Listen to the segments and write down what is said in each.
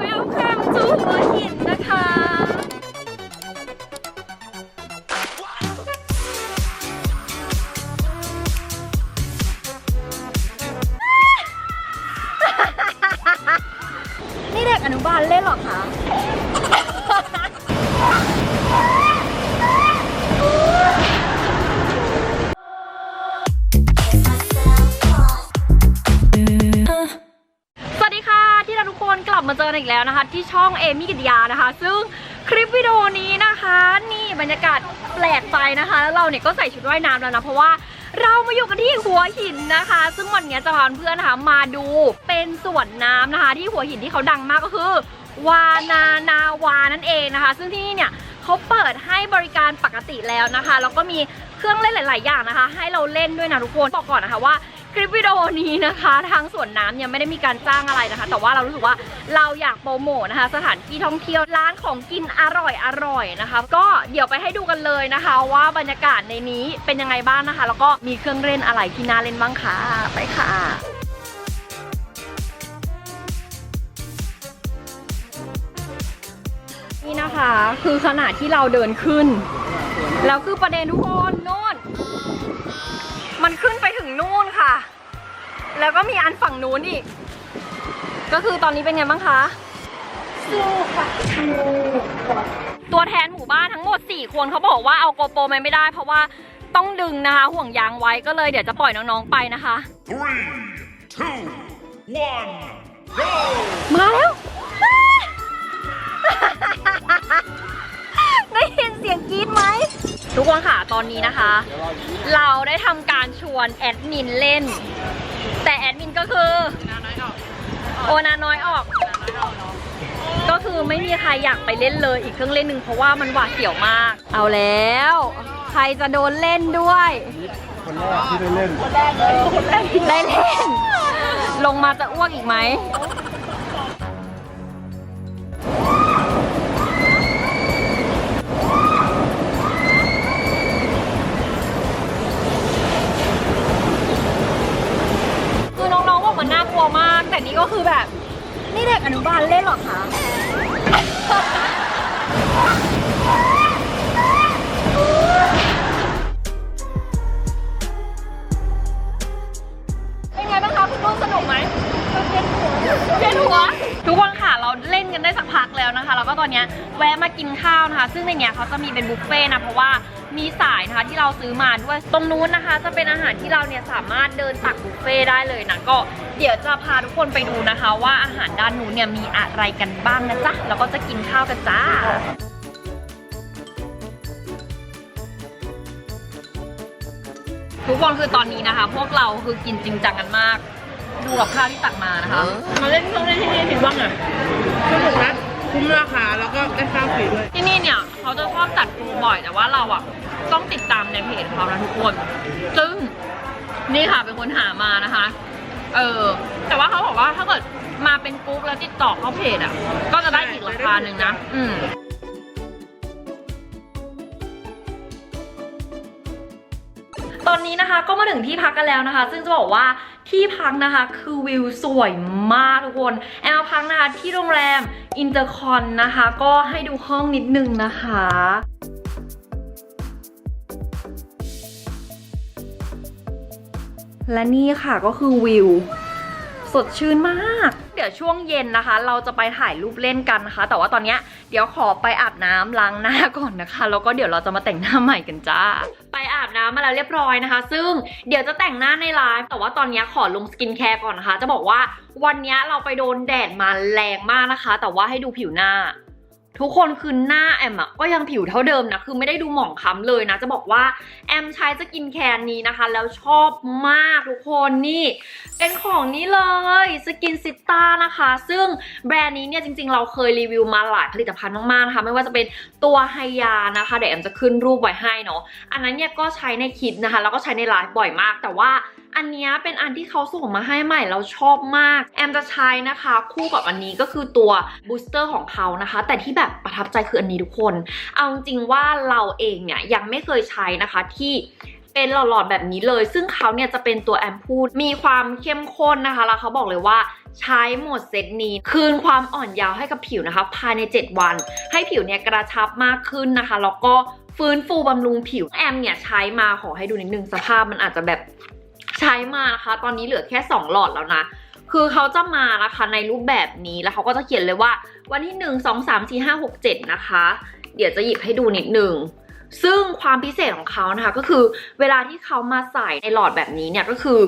okay. องเอมี่กิตยานะคะ ซึ่งคลิปวิดีโอนี้นะคะ นี่บรรยากาศแปลกใจนะคะ แล้วเราเนี่ยก็ใส่ชุดว่ายน้ำแล้วนะ เพราะว่าเรามาอยู่กันที่หัวหินนะคะ ซึ่งวันนี้จะพาเพื่อนๆนะคะมาดูเป็นสวนน้ำนะคะ ที่หัวหินที่เขาดังมากก็คือ วานานาวานั่นเองนะคะ ซึ่งที่นี่เนี่ยเขาเปิดให้บริการปกติแล้วนะคะแล้วก็มีเครื่องเล่นหลาย ๆ อย่างนะคะ ให้เราเล่นด้วยนะทุกคนบอกก่อนนะคะว่า คลิปวิดีโอนี้นะคะ ทางสวนน้ำเนี่ยไม่ได้มีการจ้างอะไรนะคะ แต่ว่าเรารู้สึกว่าเราอยากโปรโมทนะคะ สถานที่ท่องเที่ยวร้านของกินอร่อยอร่อยนะคะ ก็เดี๋ยวไปให้ดูกันเลยนะคะ ว่าบรรยากาศในนี้เป็นยังไงบ้างนะคะ แล้วก็มีเครื่องเล่นอะไรที่น่าเล่นบ้างคะไปค่ะนี่นะคะคือขณะที่เราเดินขึ้น แล้วคือประเด็นทุกคนโน่นมันขึ้น แล้วก็มีอันฝั่งนู้นอีก ก็คือตอนนี้เป็นไงบ้างคะสู้ค่ะตัวแทนหมู่บ้านทั้งหมด 4 คนเขาบอกว่าเอาโกโปรมาไม่ได้ เพราะว่าต้องดึงนะคะ ห่วงยางไว้ก็เลยเดี๋ยวจะปล่อยน้องๆไปนะคะ Three, two, one, go! มาแล้วได้ยินเสียงกรี๊ดไหมทุกคนค่ะตอนนี้นะคะ เราได้ทำการชวนแอดมินเล่น แต่แอดมินก็คือ โอนาน้อยออก ก็คือไม่มีใครอยากไปเล่นเลยอีกเครื่องเล่นหนึ่งเพราะว่ามันหวาดเสียวมาก เอาแล้ว ใครจะโดนเล่นด้วย คนแรกที่ได้เล่น ได้เล่น ลงมาจะอ้วกอีกไหม มันน่ากลัวมาก แต่นี่ก็คือแบบนี่เด็กอนุบาลเล่นหรอคะเป็นไงบ้างคะคุณนุ่นสนุกไหมเวียนหัวทุกคนค่ะเราเล่นกันได้สักพักแล้วนะคะ แล้วก็ตอนเนี้ยแวะมากินข้าวนะคะ ซึ่งในเนี้ยเขาจะมีเป็นบุฟเฟ่นะเพราะว่า มีสายนะคะที่เราซื้อมาด้วย ตรงนู้นนะคะ จะเป็นอาหารที่เราเนี่ยสามารถเดินตักบุฟเฟ่ต์ได้เลยนะก็เดี๋ยวจะพาทุกคนไปดูนะคะ ว่าอาหารด้านนู้นเนี่ยมีอะไรกันบ้างนะจ๊ะแล้วก็จะกินข้าวกันจ้าทุกคนคือตอนนี้นะคะ พวกเราคือกินจริงจังกันมาก ดูกับข้าวที่ตักมานะคะมาเล่นเครื่องเล่นที่นี่ผิดบ้างอะสนุกนะคุ้มราคาแล้วก็ได้ข้าวฟรีด้วยที่นี่เนี่ย เขาจะชอบจัดโปรบ่อยแต่ว่าเราอะ เพจเขานะทุกคน ซึ่งนี่ค่ะเป็นคนหามานะคะ เออ แต่ว่าเขาบอกว่าถ้าเกิดมาเป็นกรุ๊ปแล้วติดต่อเข้าเพจอะ ก็จะได้อีกราคาหนึ่งนะ อืมตอนนี้นะคะก็มาถึงที่พักกันแล้วนะคะ ซึ่งจะบอกว่าที่พักนะคะคือวิวสวยมากทุกคน แอลพักนะคะที่โรงแรมอินเตอร์คอนนะคะ ก็ให้ดูห้องนิดนึงนะคะ และนี่ค่ะก็คือวิว สดชื่นมาก เดี๋ยวช่วงเย็นนะคะ เราจะไปถ่ายรูปเล่นกันนะคะ แต่ว่าตอนนี้เดี๋ยวขอไปอาบน้ำล้างหน้าก่อนนะคะ แล้วก็เดี๋ยวเราจะมาแต่งหน้าใหม่กันจ้า ไปอาบน้ำมาแล้วเรียบร้อยนะคะ ซึ่งเดี๋ยวจะแต่งหน้าในไลฟ์ แต่ว่าตอนนี้ขอลงสกินแคร์ก่อนนะคะ จะบอกว่าวันนี้เราไปโดนแดดมาแรงมากนะคะ แต่ว่าให้ดูผิวหน้า ทุกคนคือหน้าแอมอะก็ยังผิวเท่าเดิมนะ คือไม่ได้ดูหมองคล้ำเลยนะ จะบอกว่าแอมใช้สกินแคร์นี้นะคะ แล้วชอบมากทุกคนนี่ เป็นของนี้เลยสกินซิต้านะคะ ซึ่งแบรนด์นี้เนี่ยจริงๆ เราเคยรีวิวมาหลายผลิตภัณฑ์มากๆนะคะ ไม่ว่าจะเป็นตัวไฮยานะคะเดี๋ยวแอมจะขึ้นรูปไว้ให้เนาะอันนั้นเนี่ยก็ใช้ในคลิปนะคะ แล้วก็ใช้ในไลฟ์บ่อยมากแต่ว่า อันนี้เป็นอันที่เขาส่งมาให้ใหม่เราชอบมาก แอมจะใช้นะคะ คู่กับอันนี้ก็คือตัวบูสเตอร์ของเขานะคะ แต่ที่แบบประทับใจคืออันนี้ทุกคน เอาจริงว่าเราเองเนี่ยยังไม่เคยใช้นะคะที่เป็นหลอดๆแบบนี้เลย ซึ่งเขาเนี่ยจะเป็นตัวแอมพูดมีความเข้มข้นนะคะ แล้วเขาบอกเลยว่าใช้หมดเซตนี้ คืนความอ่อนยาวให้กับผิวนะคะ ภายใน 7 วัน ให้ผิวเนี่ยกระชับมากขึ้นนะคะ แล้วก็ฟื้นฟูบำรุงผิวแอมเนี่ยใช้มาขอให้ดูนิดนึงสภาพมันอาจจะแบบ ใช้มานะคะตอนนี้เหลือแค่ 2 หลอดแล้วนะคือเขาจะมานะคะในรูปแบบนี้แล้วเขาก็จะเขียนเลยว่า วันที่ 1 2 3 4 5 6 7 นะคะ เดี๋ยวจะหยิบให้ดูนิดนึงซึ่งความพิเศษของเขานะคะก็คือเวลาที่เขามาใส่ในหลอดแบบนี้เนี่ยก็คือ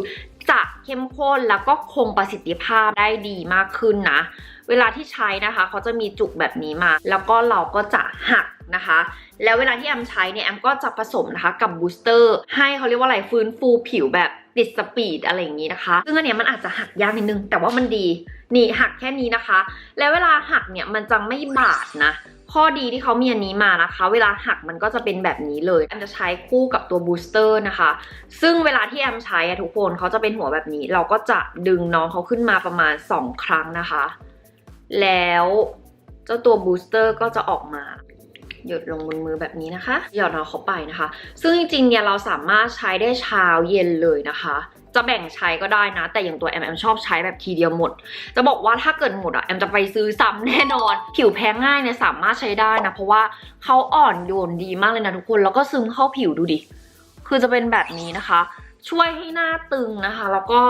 จะเข้มข้นแล้วก็คงประสิทธิภาพได้ดีมากขึ้นนะ เวลาที่ใช้นะคะเขาจะมีจุกแบบนี้มา แล้วก็เราก็จะหักนะคะ แล้วเวลาที่แอมใช้เนี่ยแอมก็จะผสมนะคะกับบูสเตอร์ให้เขาเรียกว่าอะไรฟื้นฟูผิวแบบ ติดสปีดอะไรอย่างนี้นะคะ ซึ่งอันเนี้ยมันอาจจะหักยากนิดนึง แต่ว่ามันดี นี่หักแค่นี้นะคะ แล้วเวลาหักเนี่ยมันจะไม่บาดนะ ข้อดีที่เขามีอันนี้มานะคะ เวลาหักมันก็จะเป็นแบบนี้เลย แอมจะใช้คู่กับตัวบูสเตอร์นะคะ ซึ่งเวลาที่แอมใช้อะทุกคนเขาจะเป็นหัวแบบนี้ เราก็จะดึงน้องเขาขึ้นมาประมาณ 2 ครั้งนะคะ แล้วเจ้าตัวบูสเตอร์ก็จะออกมา หยดลงบนมือแบบนี้นะคะ หยอดน้องเขาไปนะคะ ซึ่งจริงๆเนี่ยเราสามารถใช้ได้เช้าเย็นเลยนะคะจะแบ่งใช้ก็ได้นะ แต่อย่างตัวแอมแอมชอบใช้แบบทีเดียวหมด จะบอกว่าถ้าเกิดหมดอะแอมจะไปซื้อซ้ำแน่นอน ผิวแพ้ง่ายเนี่ยสามารถใช้ได้นะ เพราะว่าเขาอ่อนโยนดีมากเลยนะทุกคน แล้วก็ซึมเข้าผิวดูดิ คือจะเป็นแบบนี้นะคะ ช่วยให้หน้าตึงนะคะ แล้วก็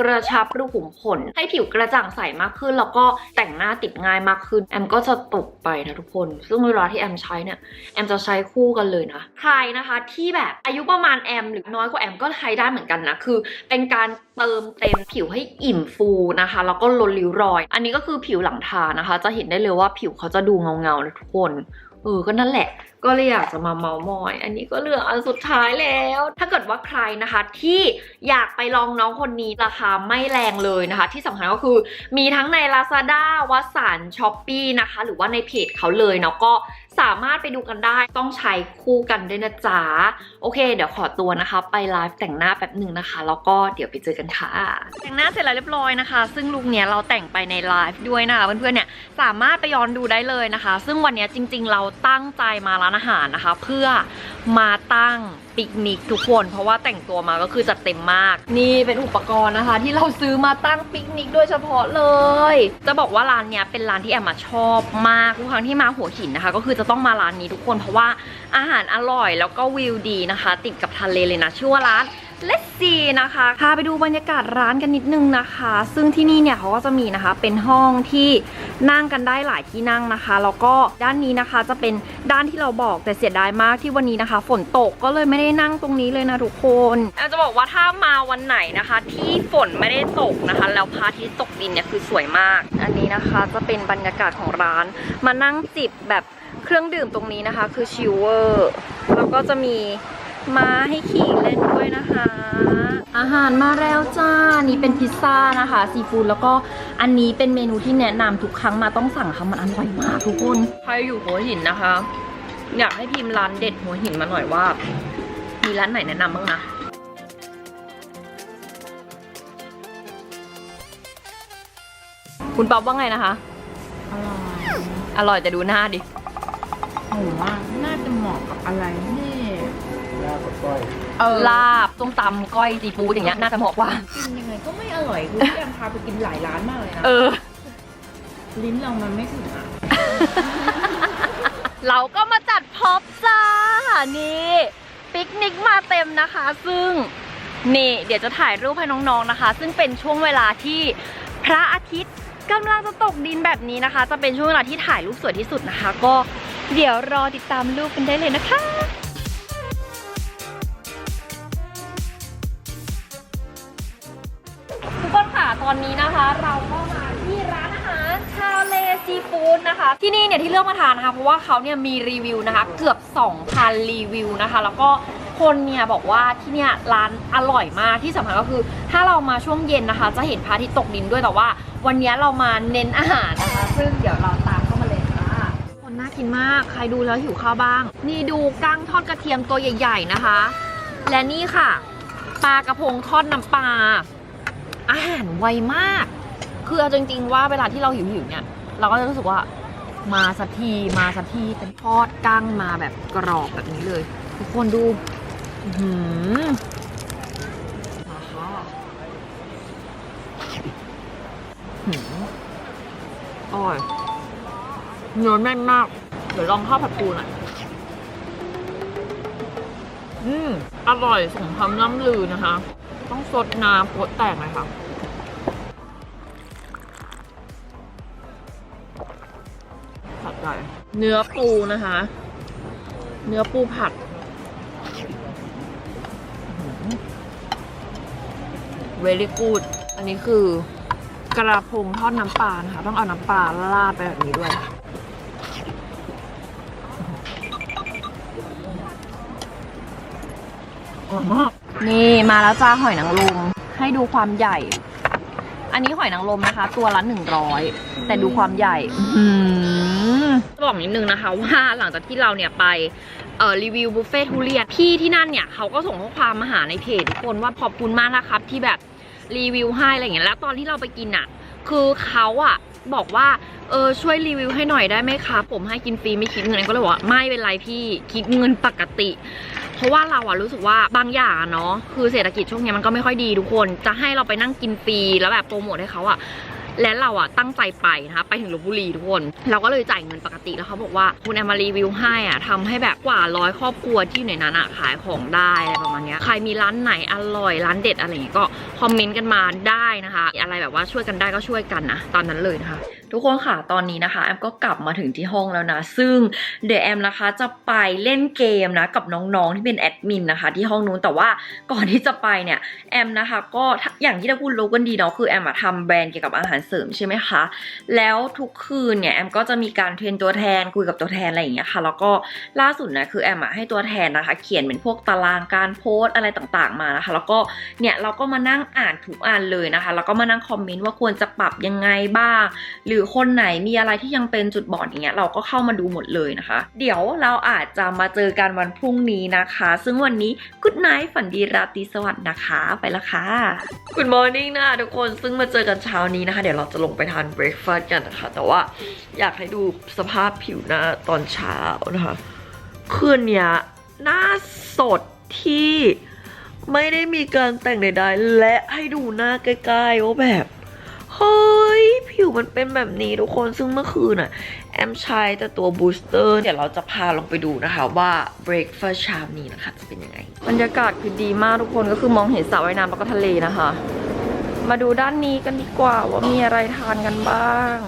กระชับรูขุมขน ให้ผิวกระจ่างใสมากขึ้น แล้วก็แต่งหน้าติดง่ายมากขึ้น แอมก็จะตกไปนะทุกคน ซึ่งเวลาที่แอมใช้เนี่ย แอมจะใช้คู่กันเลยนะ ใครนะคะที่แบบอายุประมาณแอม หรือน้อยกว่าแอมก็ใช้ได้เหมือนกันนะ คือเป็นการเติมเต็มผิวให้อิ่มฟูนะคะ แล้วก็ลดริ้วรอย อันนี้ก็คือผิวหลังทานะคะ จะเห็นได้เลยว่าผิวเขาจะดูเงาเงาๆนะทุกคน เออก็นั่นแหละก็เลยอยากจะมาเมามอย อันนี้ก็เหลืออันสุดท้ายแล้ว ถ้าเกิดว่าใครนะคะที่อยากไปลองน้องคนนี้ราคาไม่แรงเลยนะคะ ที่สำคัญก็คือมีทั้งใน Lazada วัสันช้อปปีนะคะ หรือว่าในเพจเขาเลยเนาะก็ สามารถไปดูกันได้ต้องใช้คู่กันด้วยนะจ๊ะ โอเค เดี๋ยวขอตัวนะคะ ไปไลฟ์แต่งหน้าแป๊บหนึ่งนะคะ แล้วก็เดี๋ยวไปเจอกันค่ะ แต่งหน้าเสร็จแล้วเรียบร้อยนะคะ ซึ่งลุคเนี้ยเราแต่งไปในไลฟ์ด้วยนะคะเพื่อนๆเนี่ยสามารถไปย้อนดูได้เลยนะคะ ซึ่งวันนี้จริง ๆ เราตั้งใจมาร้านอาหารนะคะ เพื่อมาตั้ง ปิกนิกทุกคน เพราะว่าแต่งตัวมาก็คือจัดเต็มมาก นี่เป็นอุปกรณ์นะคะ ที่เราซื้อมาตั้งปิกนิกโดยเฉพาะเลย จะบอกว่าร้านเนี้ยเป็นร้านที่แอมมาชอบมากทุกครั้งที่มาหัวหินนะคะ ก็คือจะต้องมาร้านนี้ทุกคน เพราะว่าอาหารอร่อยแล้วก็วิวดีนะคะ ติดกับทะเลเลยนะชื่อว่าร้าน เลสซีนะคะพาไปดูบรรยากาศร้านกันนิดนึงนะคะ ซึ่งที่นี่เนี่ยเขาก็จะมีนะคะเป็นห้องที่นั่งกันได้หลายที่นั่งนะคะ แล้วก็ด้านนี้นะคะจะเป็นด้านที่เราบอกแต่เสียดายมากที่วันนี้นะคะ ฝนตกก็เลยไม่ได้นั่งตรงนี้เลยนะทุกคนอมจะบอกว่าถ้ามาวันไหนนะคะ ที่ฝนไม่ได้ตกนะคะ แล้วพระอาทิตย์ตกดินเนี่ยคือสวยมาก อันนี้นะคะจะเป็นบรรยากาศของร้าน มานั่งจิบแบบเครื่องดื่มตรงนี้นะคะ คือชิลเวอร์แล้วก็จะมี มาให้ขี่เล่นด้วยนะคะ อาหารมาแล้วจ้า นี่เป็นพิซซ่านะคะซีฟู้ดแล้วก็อันนี้เป็นเมนูที่แนะนำทุกครั้งมาต้องสั่งค่ะมันอร่อยมากทุกคน ใครอยู่หัวหินนะคะ อยากให้พิมพ์ร้านเด็ดหัวหินมาหน่อยว่า มีร้านไหนแนะนำบ้างนะคุณป๊อบว่าไงนะคะ อร่อย อร่อยแต่ดูหน้าดิหมูว่าน่าจะเหมาะกับอะไรที่หน้า กับก้อยเออลาบส้มตำก้อยซีฟู้ดอย่างเงี้ยน่าจะเหมาะกว่า กินยังไงก็ไม่อร่อยคือพี่แอมพาไปกินหลายร้านมากเลยนะ เออ ลิ้นเรามันไม่ถึงอะ เราก็มาจัดพร็อพจ้า นี่ปิกนิกมาเต็มนะคะ ซึ่งนี่ เดี๋ยวจะถ่ายรูปให้น้องๆนะคะ ซึ่งเป็นช่วงเวลาที่พระอาทิตย์กำลังจะตกดินแบบนี้นะคะ จะเป็นช่วงเวลาที่ถ่ายรูปสวยที่สุดนะคะ ก็เดี๋ยวรอติดตามรูปกันได้เลยนะคะ อนนี้นะคะเราก็มาที่ร้านอาหารชาเลซีฟู้ดนะคะ ที่นี่เนี่ยที่เลือกมาทานนะคะเพราะว่าเขาเนี่ยมีรีวิวนะคะ เกือบ 2,000 รีวิวนะคะ แล้วก็คนเนี่ยบอกว่าที่เนี่ยร้านอร่อยมากที่สำคัญก็คือ ถ้าเรามาช่วงเย็นนะคะ จะเห็นพระอาทิตย์ตกดินด้วยแต่ว่า วันนี้เรามาเน้นอาหารนะคะ ซึ่งเดี๋ยวเราตามเข้ามาเลยค่ะคนน่ากินมากใครดูแล้วหิวข้าวบ้าง นี่ดูกั้งทอดกระเทียมตัวใหญ่ ๆนะคะ และนี่ค่ะปลากระพงทอดน้ำปลา อาหารไวมาก คือเอาจริง ๆ ว่าเวลาที่เราหิวๆเนี่ย เราก็จะรู้สึกว่ามาสักทีมาสักทีเป็นทอดกั้งมาแบบกรอบแบบนี้เลย ทุกคนดูอื้อหืมาค่ะร่อยเนื้อแน่นมาก เดี๋ยวลองข้าวผัดปูหน่อยอืม อร่อยสมคำน้ำลือนะคะ ต้องสดน้ำโปะแตกเลยค่ะผัดไก่เนื้อปูนะคะ เนื้อปูผัด เวลี่กูด อันนี้คือกระพงทอดน้ำปลานะคะ ต้องเอาน้ำปลาราดไปแบบนี้ด้วย นี่มาแล้วจ้าหอยนางรมให้ดูความใหญ่ อันนี้หอยนางรมนะคะ ตัวละหนึ่งร้อยแต่ดูความใหญ่จะบอกนิดนึงนะคะว่าหลังจากที่เราเนี่ยไปเอ่อรีวิวบุฟเฟ่ทุเรียนพี่ที่นั่นเนี่ยเขาก็ส่งข้อความมาหาในเพจทุกคนว่าขอบคุณมากนะครับที่แบบรีวิวให้อะไรอย่างเงี้ยแล้วตอนที่เราไปกินอะ คือเขาอะบอกว่าเออช่วยรีวิวให้หน่อยได้ไหมคะผมให้กินฟรีไม่คิดเงินก็เลยบอกว่าไม่เป็นไรพี่คิดเงินปกติ ราะว่าเราอะรู้สึกว่าบางอย่างเนาะคือเศรษฐกิจช่วงนี้มันก็ไม่ค่อยดีทุกคน จะให้เราไปนั่งกินฟรีแล้วแบบโปรโมทให้เขาอะ และเราอะตั้งใจไปนะคะไปถึงลบบุรีทุกคน เราก็เลยจ่ายเงินปกติแล้วเขาบอกว่าคุณแอมมารีวิวให้อะทำให้แบบกว่าร้อยครอบครัวที่อยู่ในนั้นอะขายของได้อะไรประมาณนี้ใครมีร้านไหนอร่อยร้านเด็ดอะไรอย่างเงี้ยก็คอมเมนต์กันมาได้นะคะ อะไรแบบว่าช่วยกันได้ก็ช่วยกันนะตามนั้นเลยนะคะ ทุกคนค่ะตอนนี้นะคะแอมก็กลับมาถึงที่ห้องแล้วนะ ซึ่งเดี๋ยวแอมนะคะจะไปเล่นเกมนะกับน้องๆที่เป็นแอดมินนะคะ ที่ห้องนู้นแต่ว่าก่อนที่จะไปเนี่ยแอมนะคะ ก็อย่างที่เราพูดรู้กันดีเนาะคือแอมอะทำแบรนด์เกี่ยวกับอาหารเสริมใช่ไหมคะ แล้วทุกคืนเนี่ยแอมก็จะมีการเทรนตัวแทนคุยกับตัวแทนอะไรอย่างเงี้ยค่ะ แล้วก็ล่าสุดนะคือแอมอะให้ตัวแทนนะคะ เขียนเป็นพวกตารางการโพสอะไรต่างๆมานะคะ แล้วก็เนี่ยเราก็มานั่งอ่านทุกอันเลยนะคะ แล้วก็มานั่งคอมเมนต์ว่าควรจะปรับยังไงบ้าง หรือคนไหนมีอะไรที่ยังเป็นจุดบอดอย่างเงี้ยเราก็เข้ามาดูหมดเลยนะคะ เดี๋ยวเราอาจจะมาเจอกันวันพรุ่งนี้นะคะ ซึ่งวันนี้ Good night ฝันดีราตรีสวัสดิ์นะคะ ไปละค่ะ Good morning นะทุกคนซึ่งมาเจอกันเช้านี้นะคะเดี๋ยวเราจะลงไปทานเบรคฟาสต์กันนะคะ แต่ว่าอยากให้ดูสภาพผิวหน้าตอนเช้านะคะคืนนี้หน้าสดที่ไม่ได้มีการแต่งใดๆ และให้ดูหน้าใกล้ๆว่าแบบเฮ้ย ผิวมันเป็นแบบนี้ทุกคนซึ่งเมื่อคืนอะแอมใช้แต่ตัวบูสเตอร์เดี๋ยวเราจะพาลงไปดูนะคะว่าเบร a ฟาส t เช้านี้นะคะจะเป็นยังไง บรรยากาศคือดีมากทุกคนก็คือมองเห็นสระว่ายน้ำแล้วก็ทะเลนะคะ มาดูด้านนี้กันดีกว่าว่ามีอะไรทานกันบ้าง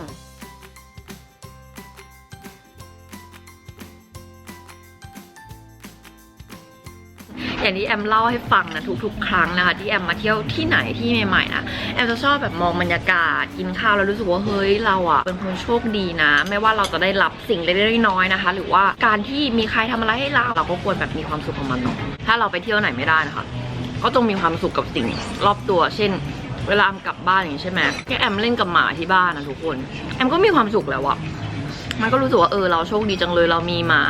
อย่างที่แอมเล่าให้ฟังนะทุกๆ ครั้งนะคะที่แอมมาเที่ยวที่ไหนที่ใหม่ๆนะแอมจะชอบแบบมองบรรยากาศกินข้าวแล้วรู้สึกว่าเฮ้ยเราอะเป็นคนโชคดีนะ ไม่ว่าเราจะได้รับสิ่งเล็กๆน้อยๆนะคะ หรือว่าการที่มีใครทำอะไรให้เราเราก็ควรแบบมีความสุขของมันเนาะถ้าเราไปเที่ยวไหนไม่ได้นะคะ ก็ต้องมีความสุขกับสิ่งรอบตัว เช่น เวลาแอมกลับบ้านอย่างนี้ใช่ไหมแค่แอมเล่นกับหมาที่บ้านนะทุกคน แอมก็มีความสุขแล้วอะมันก็รู้สึกว่าเออเราโชคดีจังเลยเรามีหมา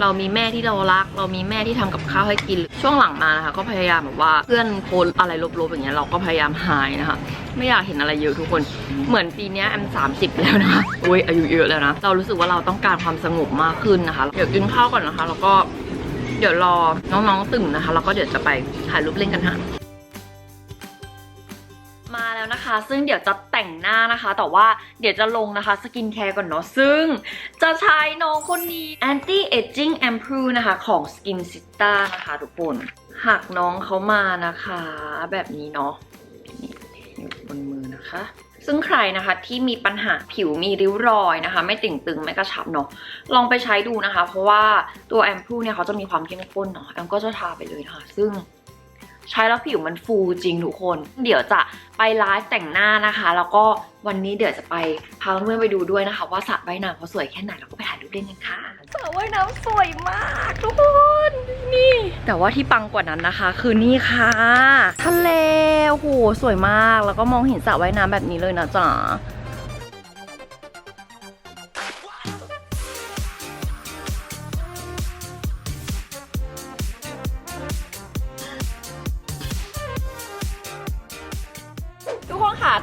เรามีแม่ที่เรารัก เรามีแม่ที่ทำกับข้าวให้กิน ช่วงหลังมานะคะก็พยายามแบบว่าเพื่อนโพสอะไรลบๆอย่างเงี้ยเราก็พยายามหายนะคะไม่อยากเห็นอะไรเยอะทุกคน เหมือนปีนี้แอม30แล้วนะคะโอ้ยอายุเยอะแล้วนะ เรารู้สึกว่าเราต้องการความสงบมากขึ้นนะคะ เดี๋ยวกินข้าวก่อนนะคะ แล้วก็เดี๋ยวรอน้องๆตื่นนะคะ แล้วก็เดี๋ยวจะไปถ่ายรูปเล่นกันค่ะมาแล้ว นะคะ ซึ่งเดี๋ยวจะแต่งหน้านะคะ แต่ว่าเดี๋ยวจะลงนะคะสกินแคร์ก่อนเนาะ ซึ่งจะใช้น้องคนนี้ anti aging ampoule นะคะของ Skin s i t a นะคะทุกคนหักน้องเขามานะคะ แบบนี้เนาะนี่อยู่บนมือนะคะ ซึ่งใครนะคะที่มีปัญหาผิวมีริ้วรอยนะคะ ไม่ติ่งตึงไม่กระชับเนาะลองไปใช้ดูนะคะ เพราะว่าตัวแอมพูเนี่ยเขาจะมีความเข้มข้นเนาะแอมก็จะทาไปเลยนะคะ ซึ่ง ใช้แล้วผิวมันฟูจริงทุกคน เดี๋ยวจะไปไลฟ์แต่งหน้านะคะ แล้วก็วันนี้เดี๋ยวจะไปพาเพื่อนๆไปดูด้วยนะคะ ว่าสระว่ายน้ำเขาสวยแค่ไหนแล้วก็ไปถ่ายรูปเล่นกันค่ะสระว่ายน้ำสวยมากทุกคนนี่ แต่ว่าที่ปังกว่านั้นนะคะ คือนี่ค่ะทะเลโอ้โหสวยมากแล้วก็มองเห็นสระว่ายน้ำแบบนี้เลยนะจ๊ะ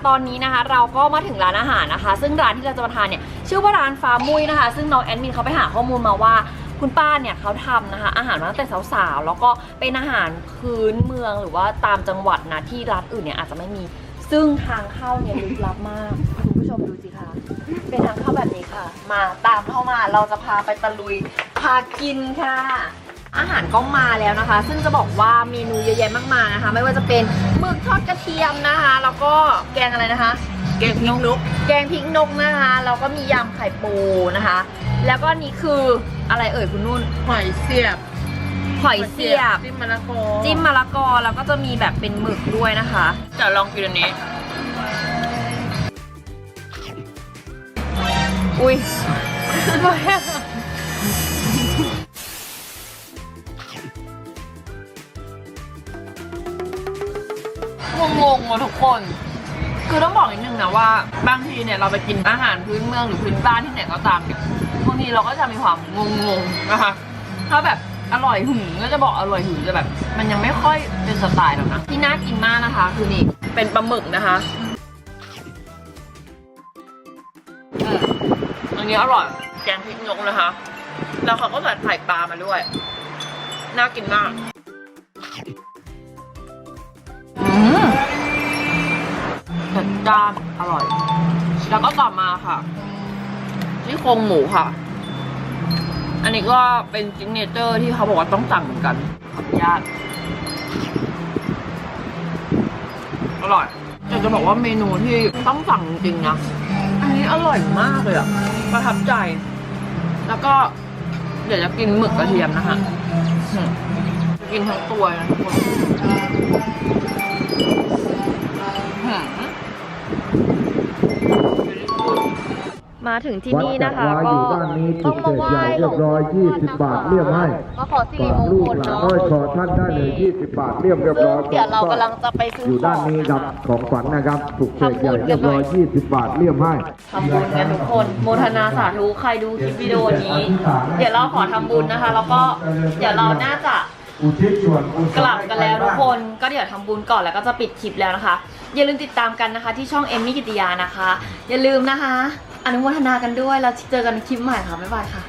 ตอนนี้นะคะ เราก็มาถึงร้านอาหารนะคะ ซึ่งร้านที่เราจะมาทานเนี่ยชื่อว่าร้านฟ้ามุ้ยนะคะ ซึ่งน้องแอดมินเขาไปหาข้อมูลมาว่าคุณป้าเนี่ยเขาทำนะคะ อาหารมาตั้งแต่สาวๆ แล้วก็เป็นอาหารพื้นเมืองหรือว่าตามจังหวัดนะที่ร้านอื่นเนี่ยอาจจะไม่มี ซึ่งทางเข้าเนี่ยลึกลับมาก คุณผู้ชมดูสิคะเป็นทางเข้าแบบนี้ค่ะ มาตามเข้ามาเราจะพาไปตะลุยพากินค่ะ อาหารก็มาแล้วนะคะ ซึ่งจะบอกว่าเมนูเยอะแยะมากมายนะคะ ไม่ว่าจะเป็นหมึกทอดกระเทียมนะคะ แล้วก็แกงอะไรนะคะ แกงพริกนุกแกงพริกนกนะคะแล้วก็มียำไข่ปูนะคะ แล้วก็นี่คืออะไรเอ่ยคุณนุ่นหอยเสียบหอยเสียบจิ้มมะละกอจิ้มมะละกอแล้วก็จะมีแบบเป็นหมึกด้วยนะคะเดี๋ยวลองกินอันนี้ อุ้ย งงๆว่ะทุกคน คือต้องบอกนิดนึงนะว่าบางทีเนี่ยเราไปกินอาหารพื้นเมืองหรือพื้นบ้านที่ไหนก็ตามเนี่ยบางทีเราก็จะมีความงงๆนะคะถ้าแบบอร่อยหืมก็จะบอกอร่อยหืมจะแบบ มันยังไม่ค่อยเป็นสไตล์หรอกนะที่น่ากินมากนะคะ คือนี่เป็นปลาหมึกนะคะอันนี้อร่อยแกงพริกนกนะคะ แล้วเขาก็ใส่ไข่ปลามาด้วย น่ากินมาก จัดจ้านอร่อย แล้วก็ต่อมาค่ะที่โครงหมูค่ะ อันนี้ก็เป็นซิกเนเจอร์ที่เขาบอกว่าต้องสั่งเหมือนกันขออนุญาตอร่อยแต่จะบอกว่าเมนูที่ต้องสั่งจริงนะ อันนี้อร่อยมากเลยอะประทับใจ แล้วก็เดี๋ยวจะกินหมึกกระเทียมนะคะจะกินทั้งตัวนะทุกคน มมาถึงที่นี่นะคะวัดก็จากวาอยู่ด้านนี้ต้องมาไหว้จุดเสกใหญ่เรียบร้อย20 บาทเรียบให้มาขอสิริฝากมงลูคกลหลานเนาะอ้อยขอท่านได้เลย20 บาทเรียบเรียบร้อยเดี๋ยวเรากำลังจะไปซื้ออยู่ด้านนี้ครับของขวัญนะครับถูกเสกใหญ่เรียบร้อย20 บาทเรียบให้ ทำบุญกันทุกคนโมทนาสาธุใครดูคลิปวิดีโอนี้ เดี๋ยวเราขอทำบุญนะคะ แล้วก็เดี๋ยวเราน่าจะ อุทิศส่วนกุศกลับกันแล้วทุกคนก็เดี๋ยวทำบุญก่อนแล้วก็จะปิดคลิปแล้วนะคะ อย่าลืมติดตามกันนะคะ ที่ช่องเอมมี่กิติยานะคะ อย่าลืมนะคะ อนุโมทนากันด้วย แล้วเจอกันในคลิปใหม่ค่ะ บ๊ายบายค่ะ